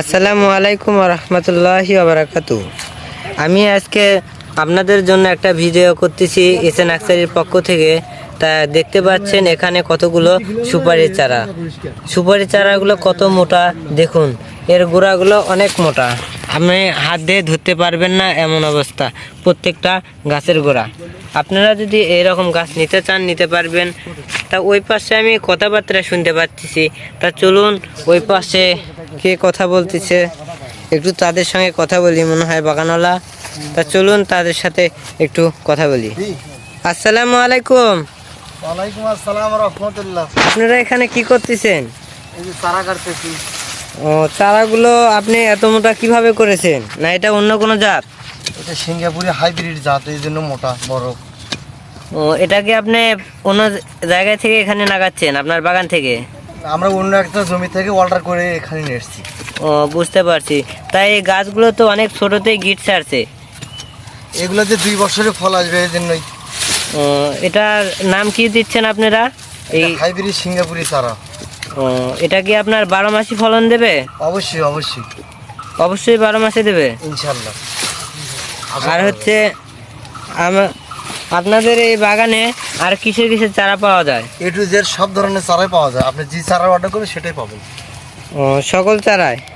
আসসালামু আলাইকুম রহমতুল্লাহি বারাকাতু আমি আজকে আপনাদের জন্য একটা ভিডিও করতেছি এস এন পক্ষ থেকে। তা দেখতে পাচ্ছেন এখানে কতগুলো সুপারি চারা। সুপারি চারাগুলো কত মোটা দেখুন, এর গোড়াগুলো অনেক মোটা। আপনি হাত দিয়ে ধরতে পারবেন না এমন অবস্থা, প্রত্যেকটা গাছের গোড়া। আপনারা যদি এরকম গাছ নিতে চান, নিতে পারবেন। তা ওই পাশে আমি কথাবার্তা শুনতে পাচ্ছি। তা চলুন ওই পাশে কে কথা বলতেছে? একটু তাদের সঙ্গে কথা বলি মনে হয় বাগানওয়ালা। তা চলুন তাদের সাথে একটু কথা বলি। আসসালামু আলাইকুম। ওয়ালাইকুম আসসালাম রহমতুল্লাহ। আপনারা এখানে কি করতেছেন? চারা কাটতেছি। ও চারাগুলো আপনি এত মোটা কীভাবে করেছেন? না এটা অন্য কোনো জাত? এটা সিঙ্গাপুরি হাইব্রিড জাত এই জন্য মোটা বড়। ও এটা কি আপনি অন্য জায়গা থেকে এখানে লাগাচ্ছেন আপনার বাগান থেকে? আমরা অন্য একটা জমি থেকে অর্ডার করে এখানে নিয়ে এসেছি। ও বুঝতে পারছি। তাই এই গাছগুলো তো অনেক ছোটতেই গিট ছাড়ছে। এগুলোতে দুই বছরে ফল আসবে এই জন্যই। ও এটার নাম কি দিচ্ছেন আপনারা? এই হাইব্রিড সিঙ্গাপুরি চারা। ও এটা কি আপনার বারো মাসি ফলন দেবে? অবশ্যই অবশ্যই। অবশ্যই বারো মাসে দেবে? ইনশাল্লাহ। আর হচ্ছে আমা- আপনাদের এই বাগানে আর কিসের কিসের চারা পাওয়া যায়? এ টু জেড সব ধরনের চারাই পাওয়া যায়। আপনি যে চারা অর্ডার করবেন সেটাই পাবেন। ও সকল চারায়